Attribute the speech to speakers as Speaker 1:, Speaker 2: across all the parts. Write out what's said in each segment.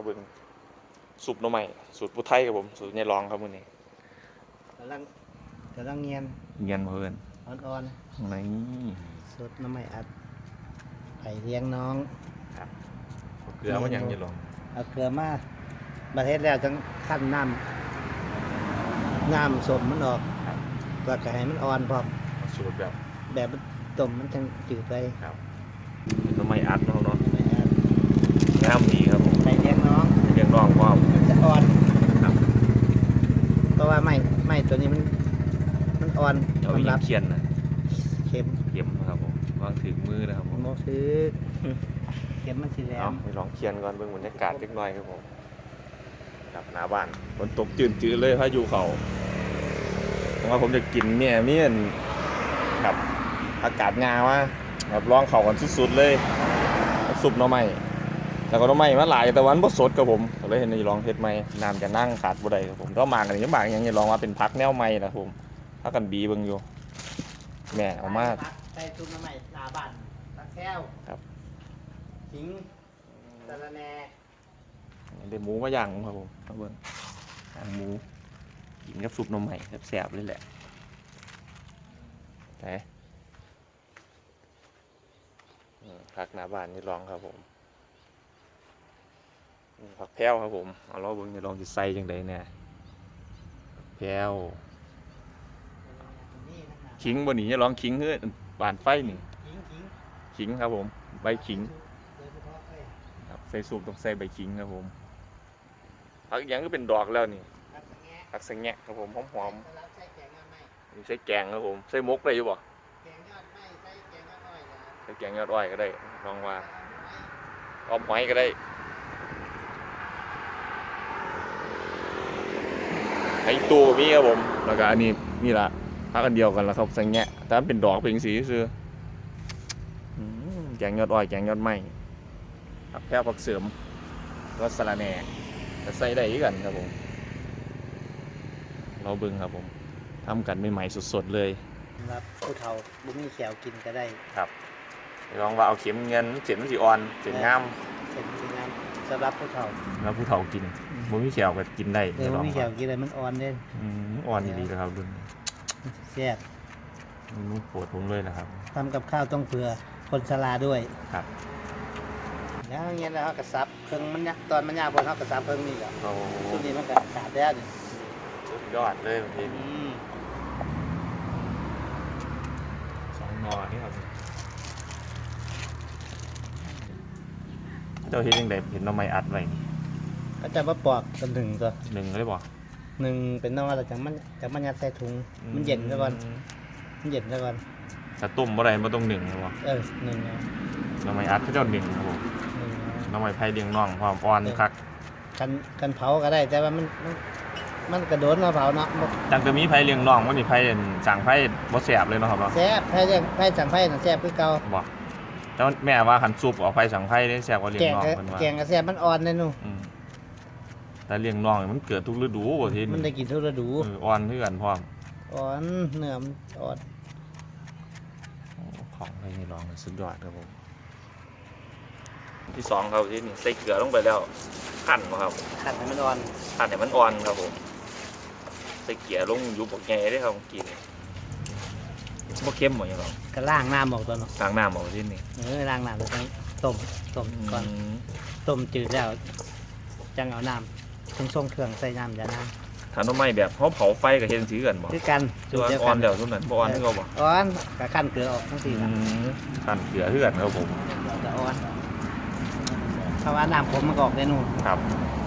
Speaker 1: มาเบิ่งสูบหน่อไม้สูตรผู้ไทยครับผมสูตรยายรองครับมื้อนี้
Speaker 2: กำลังกำลังเงียน
Speaker 1: เงียนมาเพิ่น
Speaker 2: อ่อน
Speaker 1: นี่
Speaker 2: ๆสดน้ำไม่อัดไผ่เลี้ยงน้อง
Speaker 1: เกลือมันยังยายรอง
Speaker 2: เอาเกลือมาประเทศแล้วจังขั้นน้ำน้ำสมมันออกแล้วก็ให้มันอ่อนพร้อม
Speaker 1: สูตรแบบ
Speaker 2: แบบมันต้มมันจังจืดไป
Speaker 1: หน่อไม้อัดเนาะเนาะ
Speaker 2: ไม่อัด
Speaker 1: งามดีครับผม
Speaker 2: ไผ่เลี้ยงน้อง
Speaker 1: เรียงน้องพร้อม
Speaker 2: มันจะอ่อน
Speaker 1: ครับ
Speaker 2: เพราะว่า ไม้ไม้ตัวนี้มันมันอ่อน
Speaker 1: เอาอี
Speaker 2: สำห
Speaker 1: ก
Speaker 2: รับ
Speaker 1: เขียนนะ
Speaker 2: เข็ม
Speaker 1: เข็มนะครับผมวางถึงมือนะครับผม
Speaker 2: โมซื้อเข็มมันสีแหล
Speaker 1: เอา
Speaker 2: ม
Speaker 1: ไปลองเขียนก่อนเบิ่งบรรยากาศเล็กน้อยครับผมกับหน้าบ้านฝนตกจืดๆเลยพายุเขาผมว่าผมจะกินเนี่ยมีอันกับอากาศงาว่าแบบร้องเขากันสุดๆเลย สุปหน่อไม้ แต่ก็หน่อไม้มาหลายแต่วันบ่สดครับผมก็เลยเห็นนี่ลองเฮ็ดใหม่น้ำจะนั่งขาดบ่ได้ครับผมก็มากันนี่บางอย่างนี่ลองว่าเป็นพักแนวใหม่นะผมถ้ากันบีเบิ่งอยู่แม่เอามา
Speaker 2: ใส่ตุ้มน้ำใหม่หนาบ้านตะแก้ว
Speaker 1: ครับ
Speaker 2: ขิงสะระแหน่
Speaker 1: เดี๋ยวหมูมาย่างครับผมมาเบิ่งย่างหมูกินกับซุปหน่อไม้แซ่บๆเลยแหละไหนอืมผักหน้าบ้านนี่ลองครับผม ผักแพรวครับผมเอาลอเบิ่งนี่ลองจะใส่จังไดเนี่ยแพรว
Speaker 2: นี่นะ
Speaker 1: ขิงบ่หนีจะลองขิงเฮ้ยบานไฟนี่
Speaker 2: ขิงขิง
Speaker 1: ครับผม ใบขิงครับใส่ซุปต้องใส่ใบขิงครับผมผักย่างก็เป็นดอกแล้วนี่
Speaker 2: ผักแงะ
Speaker 1: ผักสะแงะครับผมหอม
Speaker 2: สลับใส่แกงยอดไม้
Speaker 1: ๆนี่ใส่แกงครับผมใส่มกได้อยู่บ่
Speaker 2: แกงยอดไม้ใส่แกงยอดอ้อยนะ
Speaker 1: ใส่แกงยอดอ้อยก็ได้ลองว่าออมหอยก็ได้ ไอ้ตูมีครับผม แล้วก็อันนี้นี่ละพักกันเดียวกันแล้วครับสังแงะแต่มันเป็นดอกเป็นสีคืออืมแกงยอดอ้อยแกงยอดไม้ผักแพรวผักเสริมก็สะระแหน่ก็ใส่ได้อีกกันครับผม เราเบิ่งครับผมทำกันใหม่ๆสดๆเลย
Speaker 2: สำหรับผู้เฒ่าบุ้มีแขวกินก็ได้
Speaker 1: ลองว่าเอาเข็มเงินเข็มสีอ่อนเข็มงาม
Speaker 2: เส้นที่น้ำสำหรับผู้เฒ่า
Speaker 1: แล้วผู้เฒ่ากิน บ่มีแขวก็กินได้
Speaker 2: เดี๋ยว
Speaker 1: ล
Speaker 2: บุ
Speaker 1: อง
Speaker 2: มีแข
Speaker 1: ว่าว
Speaker 2: กินอะไรมันอ่อนเด้
Speaker 1: อืมอ่อนดีๆนะครับรุ่นนี้
Speaker 2: แซ่บ
Speaker 1: เมนูโปรดผมเลยนะครับ
Speaker 2: ทำกับข้าวต้องเผื่อคนชราด้วย
Speaker 1: ครับ
Speaker 2: แล้วอย่างเงี้ยแล้วเขากระซับเครื่องมันยะตอนมันยากพอเขากระซับเครื่องนี่แหละ
Speaker 1: โอ้
Speaker 2: ชุดนี้มันก็ขาดแล้วนี่
Speaker 1: สุดยอดเลยบางที
Speaker 2: อืม
Speaker 1: สองนอนี่ครับเจ้าเห็นยังไงเห็นหน้ำไม้อัดไว้นี่
Speaker 2: ก็จะมาปอกกันถึงตัว
Speaker 1: หนึ่งเลยบ่
Speaker 2: หนึ่งเป็นน้องอะไรจังมันจังมันยัดใส่ถุงมันเย็นซะก่อนมันเย็นซะก่อน
Speaker 1: ถ้าต้มบ่ได้บ่ต้องหนึ่งครับบ่
Speaker 2: เออหนึ่งเอา
Speaker 1: หน้ำไม้อัดเขาเจ้าหนึ่งครับผม
Speaker 2: หนึ่งเอา
Speaker 1: หน้ำไม้ไผ่เลี้ยงน่องความอ่อนคัก
Speaker 2: กันกันเผาก็ได้แต่ว่ามันมันมันกระโดดมาเผาเนาะบ่
Speaker 1: จังจะมีไผ่เลี้ยงน่องมันนี่ไผ่สั่งไผ่บ่แสบเลยเนาะครับเนาะ
Speaker 2: แซ่บแพ้แจ้งแพ้จังไผ่น่ะแซ่บคือเก่า
Speaker 1: บอกแต่ว่าแม่ว่าขันซุปเอาไผ่สั่งไผ่ได้แซ่บกว่าเลี้ย
Speaker 2: แก
Speaker 1: ง
Speaker 2: ง
Speaker 1: น่อง
Speaker 2: ก็
Speaker 1: เพิ่นว่า
Speaker 2: แกงก็แซ่บมันอ่อนเลยหนู
Speaker 1: อืม แต่เลี้ยงน่องนี่มันเกิดทุกฤดูบ่ที
Speaker 2: มัน
Speaker 1: นี่
Speaker 2: ได้กินทุกฤดู
Speaker 1: เอออ่อนคือกันพร้อม
Speaker 2: อ่อนเนื้อมันอ่อน
Speaker 1: โอ้ของไผ่นี่ลองสุดยอดครับผมที่สองครับที่นี่ใส่เกลือลงไปแล้วคั่นบ่ครับ
Speaker 2: ขัดให้มันอ่อน
Speaker 1: คั่นให้มันอ่อนครับผมใส่เกลือลงอยู่บักแง่ได้ครับกินบ่เค็มบ่หยังหรอก
Speaker 2: ก็ล้างน้ำออกตัวเนาะ
Speaker 1: ล้างน้ำเอาที่นี่
Speaker 2: เออล้างน้ำแล้วก็ต้มต้มก่อน
Speaker 1: ม
Speaker 2: ต้มจืดแล้วจังเอาน้ำ ทั้งส่งเครื่องใส่น้ำยาน้
Speaker 1: ถาหน่อไม้แบบเฮาเผาไฟก็เฮ็ดจังซี่กันบ่ำ
Speaker 2: คือกัน
Speaker 1: คือว่อ่อนแล้วซุมนั้นบ่อ่อนคือเก่าบ่
Speaker 2: อ่อนกับขั้นเกลือออกทั้งสี่
Speaker 1: อื
Speaker 2: ละ
Speaker 1: มคั่นเกลือคือนครับผม
Speaker 2: จะอ่อนเพราะว่าน้ำขมมันก็ออกได้นู่น
Speaker 1: ครับ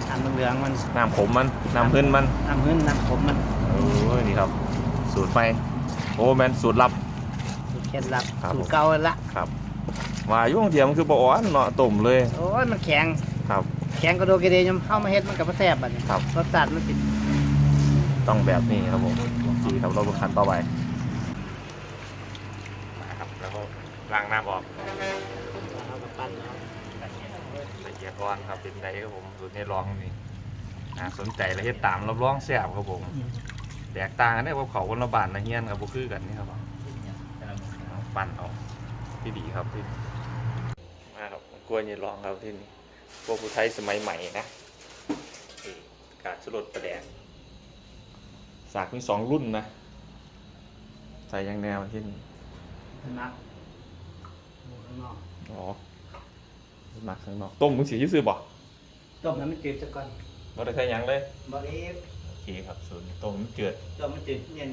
Speaker 2: น้ำเหลืองๆมัน
Speaker 1: น้ำขมมันน้ำพื้นมัน
Speaker 2: น้ำหื้นน้ำขมมัน
Speaker 1: โอ้ยนี่ครับ สูตรใหม่โอ้แมนสูตรลับ
Speaker 2: สูตรเคล็ดลับ
Speaker 1: ครับ
Speaker 2: สูตรเก่าละ
Speaker 1: ครับว่าอยุ่บางเทียมันคือบ่อ่อนเนาะต้มเลย
Speaker 2: โอ้ยมันแข็ง ข็งกระโดดกระเดยยมเข้ามาเฮ็ดมันกับแซ่บอะนี่
Speaker 1: ครับ
Speaker 2: รสชาติมันติด
Speaker 1: ต้องแบบนี้ครับผมดีครับเราขั้นต่อไปครับแล้วก็ล้างน้ำออก
Speaker 2: เอามาปั้นเอา
Speaker 1: ละเอียดอ่อนครับเป็นไงครับผมสูตรนี้ลองนี่น่าสนใจและเฮ็ดตามรับรองแซ่บครับผม
Speaker 2: อืม
Speaker 1: แตกต่างกันได้ว่าเขาคนละบ้านละเฮียนครับบ่คือกันนี่ครับเอาปั้นเอาที่ดีครับที่มาครับกล้วยนี่ลองครับที่นี่ พวกผู้ไทยสมัยใหม่นะกาดชลดประแดงสากมีสองรุ่นนะ ใส่ยังแนวที่นี่
Speaker 2: นักหมูข้างนอก
Speaker 1: อ๋อหมักข้างนอก ต้มมึงสีที่ซื้อบ่
Speaker 2: ต้มน้ำมันจืดซะก่อน
Speaker 1: เราได้ใส่หยังเลย
Speaker 2: บริบ
Speaker 1: โอเคครับส่วนต้มมันเจือด
Speaker 2: ต้มมันจืดเย็น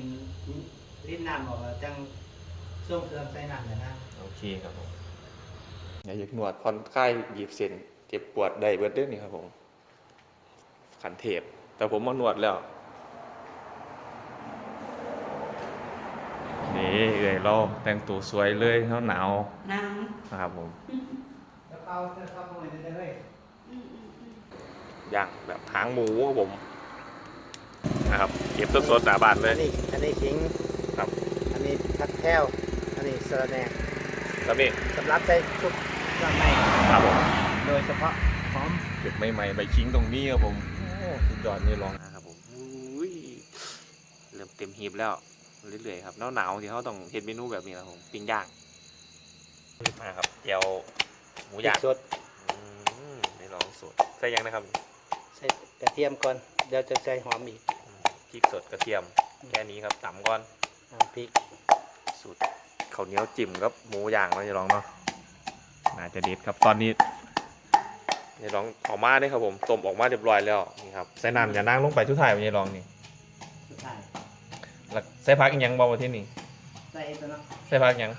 Speaker 2: ลิ้นน้ำออกแล้วจังส่งเครื่องใส่น้ำเลยนะ
Speaker 1: โอเคครับผมอย่าอยากนวดผ่อนคลายบีบเส้น เจ็บปวดได้เบิดเด้อนี่ครับผมขันเทปแต่ผมมานวดแล้ว นี่เอ่ยเราแต่งตัวสวยเลยเขาหนาว
Speaker 3: น้
Speaker 1: นะครับผม
Speaker 2: แล้วเขาจะเข้าไปได้เลย
Speaker 1: ย่างแบบหางหมูครับผมนะครับเก็บสดๆหนาบานเล
Speaker 2: อั
Speaker 1: ย
Speaker 2: นนี้อันนี้ขิง
Speaker 1: ครับ
Speaker 2: อันนี้ผักแก้วอันนี้สะระแหน่
Speaker 1: ครับนี่
Speaker 2: สำหรับใส่ชุบเครื่องใน
Speaker 1: ครับผม
Speaker 2: โดยเฉพาะหอม
Speaker 1: เก็บใหม่ๆใบคิงตรงนี้ครับผมโอ้สุดยอดนี่ลองนะครับผมอุ้ยเริ่มเต็มหีบแล้วเรื่อยๆครับหนาวๆที่เขาต้องเห็นเมนูแบบนี้ครับผมปิ้งย่างมาครับเจียวหมูย่าง
Speaker 2: สด
Speaker 1: อืมได้ลองสดใส่ยังนะครับ
Speaker 2: ใส่กระเทียมก่อนเดี๋ยวจะใส่หอมอีก
Speaker 1: อืมพริกสดกระเทียมแค่นี้ครับตำก่อน
Speaker 2: อ่าพริก
Speaker 1: สูตรข้าวเหนียวจิ้มกับหมูย่างเราจะลองเนาะน่าจะเด็ดครับตอนนี้ จะลองออกมาได้ครับผมต้มออกมาเรียบร้อยแล้วนี่ครับใส่น้ำอย่านั่งลงไปทุกท่ายมันจะลองนี่
Speaker 2: สุดท้าย
Speaker 1: แล้วใส่พักอีกหยังบ่มาที่นี่
Speaker 2: ใส่ตัวเนาะ
Speaker 1: ใส่พักหยัง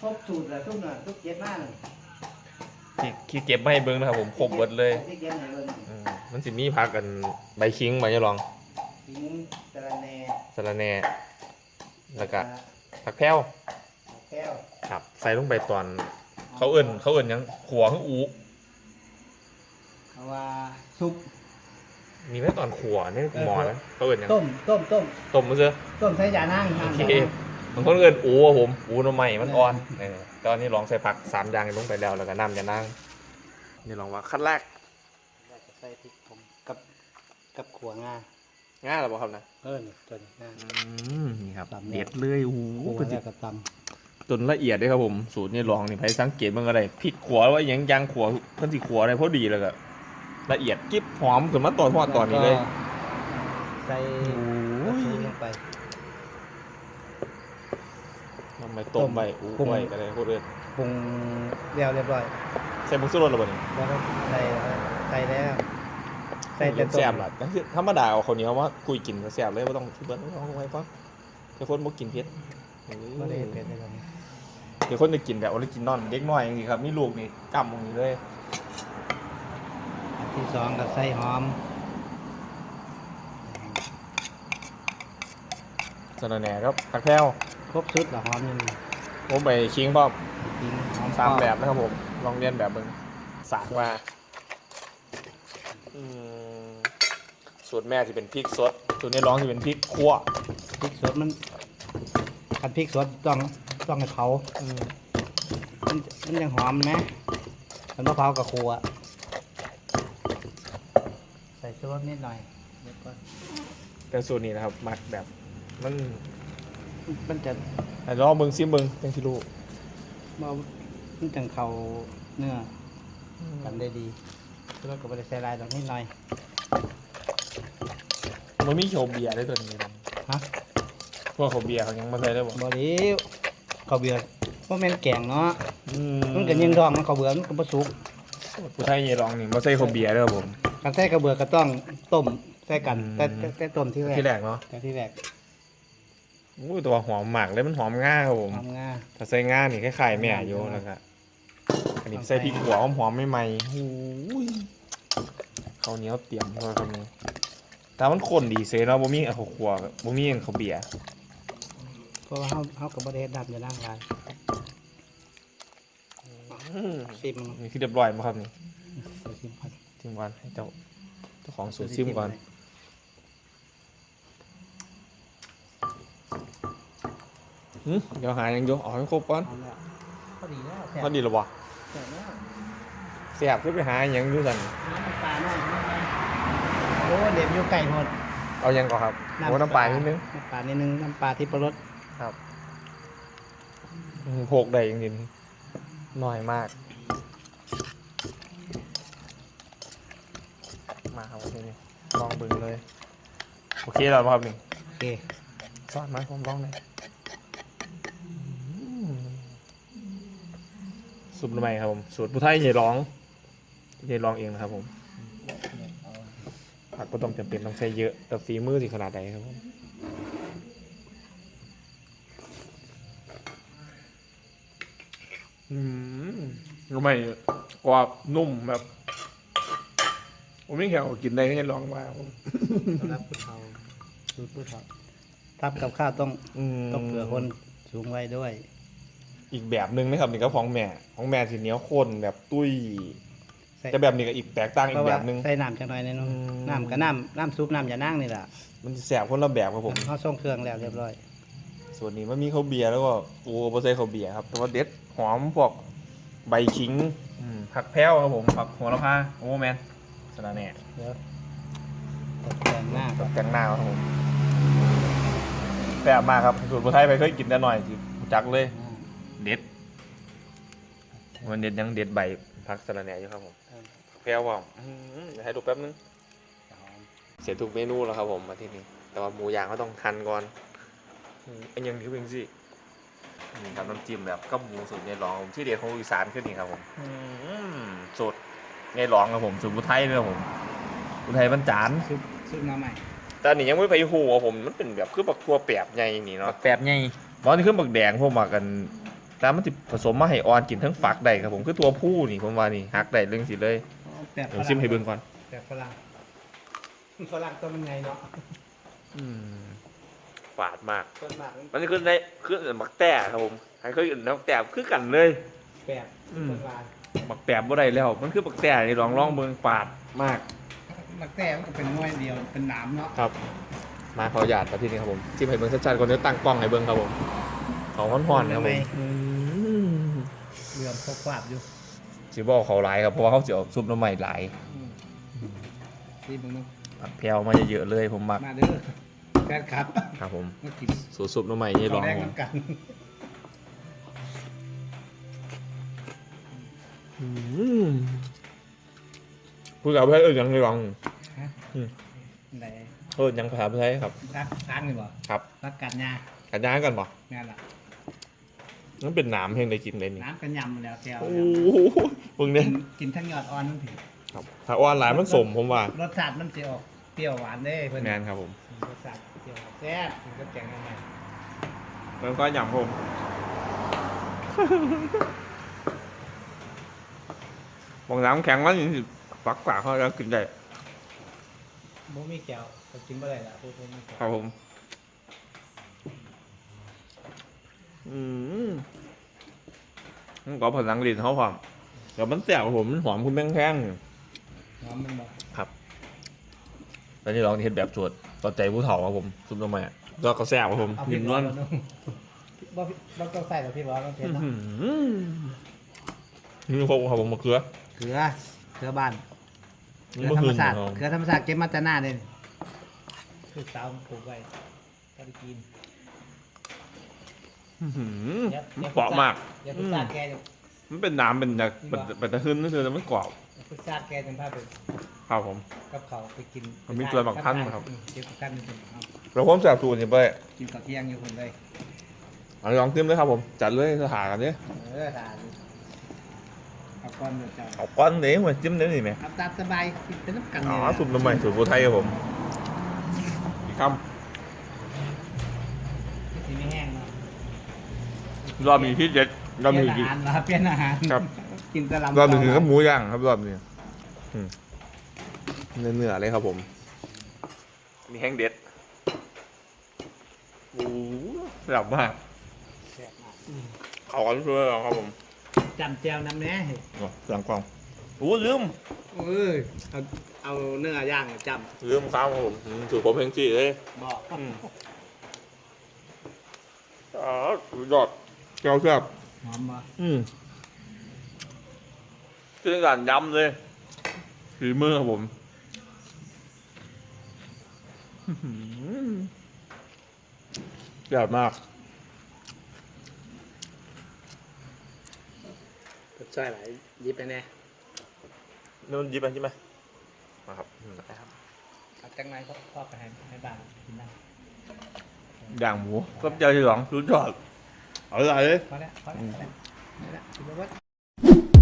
Speaker 2: ครบสูตรแล้วทุกหน่อยทุกเย็ดมากเลย
Speaker 1: ที่ที่เก็บมาให้เบิ่งนะครับผมครบเบิดเลย
Speaker 2: ที่เย็ดให้เบิ่ง
Speaker 1: อืมมันสิมีพักกันใบคิงใบจะลอง
Speaker 2: ขิงสะระแหน่
Speaker 1: สะระแหน่แล้วก็ผักแพ้ว
Speaker 2: ผักแก้ว
Speaker 1: ครับ ใส่ลงไปตอนเขาเอิ่นเขาเอิ่นหยังขัวคืออู
Speaker 2: เอาว่าซุป
Speaker 1: มีไหมตอนขัวนี่หมอนะเขาเอิ่นหยัง
Speaker 2: ต้ม ต้ม ต้ม
Speaker 1: ต้มมือเสือ
Speaker 2: ต้มใส่ยานั่ง
Speaker 1: โอ
Speaker 2: น้ำ
Speaker 1: เค
Speaker 2: ยานั่ง
Speaker 1: บางคนเอิ่นอูอะผมอูหน่อไม้มันอ่อนเออตอนนี้ลองใส่ผักสามอย่างลงไปแล้วแล้วก็น้ำจะนั่งนี่ลองว่าขั้นแรก
Speaker 2: อยากจะใส่พริกผมกับกับขัวงา
Speaker 1: ง่ายหรือเปล่าครับนะ
Speaker 2: เออนี่ตัวนี้งา
Speaker 1: อืมนี่ครับ
Speaker 2: ตำแล้ว
Speaker 1: เด็ดเลยโอ้โห
Speaker 2: ขัว
Speaker 1: เป็นสิ
Speaker 2: แล้วก็ต
Speaker 1: จนละเอียดเลยครับผม สูตรนี่ลองนี่ไปสังเกตมันอะไรพริกขัวว่ายังยังขัวเพิ่นสิขัวอะไรพอดีเลยก็ ละเอียดกิ๊บหอมขึ้นมาตอนทอดำตอนนี้เลย
Speaker 2: แวก็ใส่
Speaker 1: โอ้
Speaker 2: กระ
Speaker 1: ย
Speaker 2: ชูลงไป
Speaker 1: ทำไมต้มไปอู้
Speaker 2: ปรุง
Speaker 1: ไปกันเลยโคตรเลย
Speaker 2: ปรุงเรียวเรียบร้อย
Speaker 1: ใส่มุกสุรสหรือเปล่านี่
Speaker 2: แล้วก็ใส่ใส่แล้ว ใส่แต่
Speaker 1: แซ่บล่ะแต่ธรรมดาเอาคนนี้เขาว่าคุยกินก็แซ่บเลยไม่ต้องคิดว่าเอาไว้ก่อนแต่คนบ่กินเผ็ดเออ
Speaker 2: ก็ได้เป็นได้แบบนี้
Speaker 1: เดี๋ยวคนจะกินแบบออริจินอลเด็กน้อยอย่างนี้ครับ มีลูกนี่กำตรงนี้เลย
Speaker 2: อัน ที่สองก็ใส่หอม
Speaker 1: สนแหน่ครับผักแพรว
Speaker 2: ครบชุดละหอมอยังนี้
Speaker 1: ผมไปชิงพ่อม
Speaker 2: กินหอม
Speaker 1: สาม
Speaker 2: เป
Speaker 1: แบ
Speaker 2: ล่
Speaker 1: บนะครับผม ลองเรียนแบบมึงสากมาอืมสูตรแม่ที่เป็นพริกสดสูตรนี้ร้องที่เป็นพริกคั่ว
Speaker 2: พริกสดมันคันพริกสดต้องต้องให้เผา
Speaker 1: อืม
Speaker 2: มันมันยังหอมนะมันมะพร้าวกับครัวใส่ชู รสนิดหน่อยเดี๋ยวก่อน
Speaker 1: แต่สูตรนี้นะครับหมักแบบมัน
Speaker 2: มันจะ
Speaker 1: แต่ลองมึงซิมมึงเป็นที่รู้
Speaker 2: มามันจังเข้าเนื้อกันได้ดีชูรสกับบริใส่ลายดอกนิดหน่อย
Speaker 1: มันมีโชว์เบียร์ได้ตัวนี้นะ
Speaker 2: ฮะ
Speaker 1: พวกเขาเบียร์เขายังมาใส่ได้บ่
Speaker 2: บริข้าวเบื่อเพราะแม่นแกงเนาะ
Speaker 1: อื
Speaker 2: มันก็ยิงดองมันข้าวเบื่อมันก็บ่สุก
Speaker 1: ผู้ไทยยี่ร้องนี่มาใส่เขาเบียร์เด้อผม
Speaker 2: การใส่ข้าวเบื่อก็ต้องต้มใส่กัน
Speaker 1: อืม
Speaker 2: แต่แต่แต่ต้มที่แรก
Speaker 1: ที่แรกเนาะ
Speaker 2: แต่ที่แรก
Speaker 1: อู้ตัวหอมหมักเลยมันหอมง่าครับผม
Speaker 2: ทำง่า
Speaker 1: ถ้าใส่ง่านี่คล้ายๆแม่อยู่แล้วก็อันนี้ใส่พริกหัวหอมๆใหม่ๆหูยข้าวเหนียวเตรียมมาครับนี่แต่มันข้นดีเซ่เนาะบ่มีเอาข้าวคั่วบ่มีอันข้าวเบียร์
Speaker 2: เพราะว่าเฮาเฮากับบริเฮ็ดดำอยู่นั่งลาย
Speaker 1: อืม
Speaker 2: ซิม
Speaker 1: นี่คือเรียบร้อยมั้ครับนี่
Speaker 2: เดี๋ยวซิ
Speaker 1: ซิมก่อนให้เจ้าเจ้าของสูตรชิมก่อนหึเดี๋ยวหายังอยู่เอให้ครบก่อน
Speaker 2: พอดีแล้วแซ่บ
Speaker 1: พอดีแล้วบ่
Speaker 2: แซ่บแล้ว
Speaker 1: เสียบขึ้นไปหายังอยู่สั่น
Speaker 2: น้ำปลาหน่อยโอ้เด็ดอยู่ไก่หมด
Speaker 1: เอายังก่อนครับโอ้น้ำปลานิดนึง
Speaker 2: น้ำปลานิดนึงน้ำปลาที่ปลารส
Speaker 1: ครับอืมโพกได้จริงๆน้อยมาก มาครับวันนี้ลองเบิ่งเลย โอเคแล้วครับนี่
Speaker 2: โอเค
Speaker 1: ซอสมาผมลองเลยสูตรใหม่ครับผมสูตรผู้ไทยใหญ่ร้องใหญ่ร้องเองนะครับผมผักก็ต้องจำเป็นต้องใช้เยอะแต่ฝีมือสิขนาดไหนครับผมอืมรู้ไหมกรอบนุ่มแบบ ผมไม่แข็งกินได้แค่ลองมาครับผม
Speaker 2: สำหรับผู้เฒ่าสูตรผู้เฒ่าทับกับข้าวต้อง
Speaker 1: ม
Speaker 2: ต้องเผื่อคนสูงวัยด้วย
Speaker 1: อีกแบบหนึ่งนะครับนี่ก็ของแม่ของแม่สีเหนียวข้นแบบตุ้ย
Speaker 2: ใส่
Speaker 1: แต่แบบนี้ก็อีกแตกต่างอี
Speaker 2: เพ
Speaker 1: ก
Speaker 2: ราะ
Speaker 1: แบ
Speaker 2: ว่า
Speaker 1: บหนึ่ง
Speaker 2: ใส่น้ำจังหน่อยแน่นอน
Speaker 1: อืม
Speaker 2: น้ำกับน้ำน้ำซุปน้ำอย่านั่งนี่แหละ
Speaker 1: มันแสบคนละแบบครับผม
Speaker 2: เขาส่งเครื่องแล้วเรียบร้อย
Speaker 1: ส่วนนี้มันมีข้าวเบียร์แล้วก็โอ้โบใส่ข้าวเบียร์ครับแต่ว่าเด็ดหอมพวกใบขิงอืมผักแพ้วครับผมผักโหัวละพาโอ้แมน สนาแหน่
Speaker 2: เดี๋ยวตกแต่งหน้า
Speaker 1: กับแกงหน้าครับผมแซ่บมากครับ สูตรโบไทยไปเคยกินแต่หน่อยสิรู้จักเลย เด็ดมันเด็ดยังเด็ดใบผักสนาแหน่อยู่ครับผมแพ้วว่าอื้อหือเดี๋ยวให้ดูแป๊บนึง เสร็จทุกเมนูแล้วครับผมมาที่นี่ แต่ว่าหมูย่างก็ต้องหั่นก่อนอืมอันยังที่เป็นสินี่ครับน้ำจิ้มแบบกับหมูสูตรในรองผมชื่อเด็ดของอีสานขึ้นนี่ครับผมอืมสูตร ในรองครับผมสูตรบุไทยเลยครับผมบุไทยบรรจาน
Speaker 2: ซุปซุปน้ำใหม่
Speaker 1: แต่อันนี้ยังไม่ไปหูครับผมมันเป็นแบบคือบักทั่วแปบใหญ่นี่เนาะ
Speaker 3: แบบใหญ่
Speaker 1: บอนี่คือบักแดงพวกมากันแต่มันจะผสมมาให้อ่อนกินทั้งฝักได้ครับผมคือตัวผู้นี่ผมว่านี่ฮักได้เรื่องสิเลย
Speaker 2: แต่
Speaker 1: เดี๋ยวชิมให้เบิ่งก่อน
Speaker 2: แต่ฝรั่งฝรั่งตัวมันไงเนาะ
Speaker 1: อืมฝาดมาก
Speaker 2: ต้นมาก
Speaker 1: มันคือในคือบักแต่ครับผมใครเคยกินบักแต่คือกันเลย
Speaker 2: แปด
Speaker 1: อืม
Speaker 2: ต้นลาย
Speaker 1: บักแต่บ่ได้แล้ว มันคือบักแต่นี่ลองลองเบิ่งปาดมาก
Speaker 2: มักแต่มันก็เป็นม้วยเดียวเป็นหนามเนาะ
Speaker 1: ครับ มาขอหยาดมาที่นี่ครับผมจิ้มให้เบิ่งชัดๆก่อนเดี๋ยวตั้งกล้องให้เบิ่งครับผมของฮ้อนๆนะครับผมอืม
Speaker 2: เรือมพกควาบอยู่
Speaker 1: สิบอกเขาหลายครับเพราะว่าเขาสิเอาซุปน้ำใหม่หลาย
Speaker 2: ที่มึงต้อง
Speaker 1: ผักแพรวมาเยอะๆเลยผมมัก
Speaker 2: มาเด้อแฟนครับ
Speaker 1: ครับผม
Speaker 2: มากิน
Speaker 1: สูตรซุปน้ำใหม่นี่ลอง
Speaker 2: แรก
Speaker 1: ผม
Speaker 2: น้ำกัน
Speaker 1: อืมพูดกับเพื่อนเออยังไงลอง
Speaker 2: ไหน
Speaker 1: เออยังภาษาไทยครับ
Speaker 2: รักกันนี่บ่
Speaker 1: ครับ
Speaker 2: รักกันยา
Speaker 1: กันย่างกันป่ะ
Speaker 2: งานละ
Speaker 1: นั่นเป็นหนามเพลงได้กินเลยนี่
Speaker 2: น้ำกันยำแล้วแก้ว
Speaker 1: โอ้โหเพิ่งเนี่ย
Speaker 2: กินกินทั้งยอดอ่อนทั้งผิว
Speaker 1: ครับถ้าอ้วนหลายมันสมผมว่าร
Speaker 2: สชาติมันจะออกเปรี้ยวหวานเด้เพิ่น
Speaker 1: แมนครับผม
Speaker 2: รสชาติเปรี้ยวหวานแซ่บมันก็แกงง่าย
Speaker 1: แล้วก็ยำผม บางน้ำแข็งว่าอย่างนี้ปักปากเขาแล้วกินได้
Speaker 2: ๆบ่มีแก้วก็กินบ่ได้ล่ะพวกผมมีแก้ว
Speaker 1: ครับผม อืมมันก็ผลังลิ้นเขาความเดี๋ยวมันแสบครับผมมันหอมคุณแป้งแข้ง
Speaker 2: หอมมันบ่
Speaker 1: ตอนนี้ลองเห็นแบบสวดต่อใจผู้เฒ่าครับผมซุปน้ำมันแล้วก็แซ่บครับผม
Speaker 2: เอา
Speaker 1: หิ
Speaker 2: พี่
Speaker 1: น
Speaker 2: บ
Speaker 1: น
Speaker 2: อ
Speaker 1: ว
Speaker 2: ล
Speaker 1: ล
Speaker 2: มาดูบ่พี่บ่ต้องใส่หรอกพี่บอลมันเผ็ดเนาะ
Speaker 1: นี่พวกครับผมมะเขือ
Speaker 2: เกลือ เกลือบ้าน เกลื
Speaker 1: นี่
Speaker 2: อ
Speaker 1: มะ
Speaker 2: ธรร
Speaker 1: เขื
Speaker 2: ม
Speaker 1: อ
Speaker 2: ชาติ
Speaker 1: ครับ
Speaker 2: เกลือธรรมชาติเก็บมาแต่หน้าเด้นี่คือสาวปลูกไว้ก็ได้กิน
Speaker 1: อื้อหือ
Speaker 2: เดี๋ยว
Speaker 1: มันเปราะมาก
Speaker 2: อย่าเพิ่งสาดแกจะ
Speaker 1: มันเป็นน้ำเป็นแบบเป็นเป็นตะขึ้นนั่นคือมันกรอบ
Speaker 2: อย่าเพิ่งสาดแกจนพาไป
Speaker 1: ครับผม
Speaker 2: กับเขาวไปกิน
Speaker 1: มันมีตัวบางท่านนะครับ
Speaker 2: อืมเก็บบักท่านนี่เป็นเอา
Speaker 1: แล้วผมแซ่บสูตรนี่ไป
Speaker 2: กินข้าวเที่ยงอยู่คนเลย
Speaker 1: เอาลองจิ้มเลยครับผม จัดเลยสถานกันเนี่ย
Speaker 2: เออทานเอา ก้อนเดียวจ้า
Speaker 1: เอาก้อนเนี้มาจิ้มได้ไหม
Speaker 2: เอาตามสบายกินเป็นน้ำกัน
Speaker 1: อ๋
Speaker 2: เนี่
Speaker 1: อยสูตรน้ำใหม่สูตรผู้ไทยครับผมอีกค
Speaker 2: ที่ไม่แห้งเนาะำ
Speaker 1: รอบนี้ที่เด็ดรอบ
Speaker 2: เปลี่
Speaker 1: นี้
Speaker 2: ยนอาหารมาเปลี่ยนอาหาร
Speaker 1: ครับ
Speaker 2: กินแตะลำ
Speaker 1: รอบนี้คือก็หมูย่างครับรอบนี้อืมเนื้อๆเลยครับผม มีแห้งเด็ดโอ้โหแซ่บมาก
Speaker 2: แซ่บมาก
Speaker 1: เขากันช่วยครับผม
Speaker 2: จำเจียวน้ำแน่
Speaker 1: อ๋อเสียงกล้องโอ้ลืม
Speaker 2: เออเอาเอาเนื้อย่างจ
Speaker 1: ลืมข้าวครับผมอืมสูตรผมเพลงจีเลยำ
Speaker 2: บอก
Speaker 1: อืมอ๋อสุดยอดแก้วแซ่บ
Speaker 2: หอมบ่
Speaker 1: อืมคือการยำเลยฝีมือครับผมอื้อหือแซ่บมาก
Speaker 2: ใช่ไหลยิบไปแน่
Speaker 1: นู่นยิบไปใช่ไหมมาครับอืมได้ครับ
Speaker 2: เอาจังไรก็พ่อไปให้ให้บ้านกินได้
Speaker 1: ย่างหมูกับเจ้าที่หลองสุดยอดอร่อยเลย
Speaker 2: พอแล้วพอแล้วพอแล้วพอแล้วกินแล้ว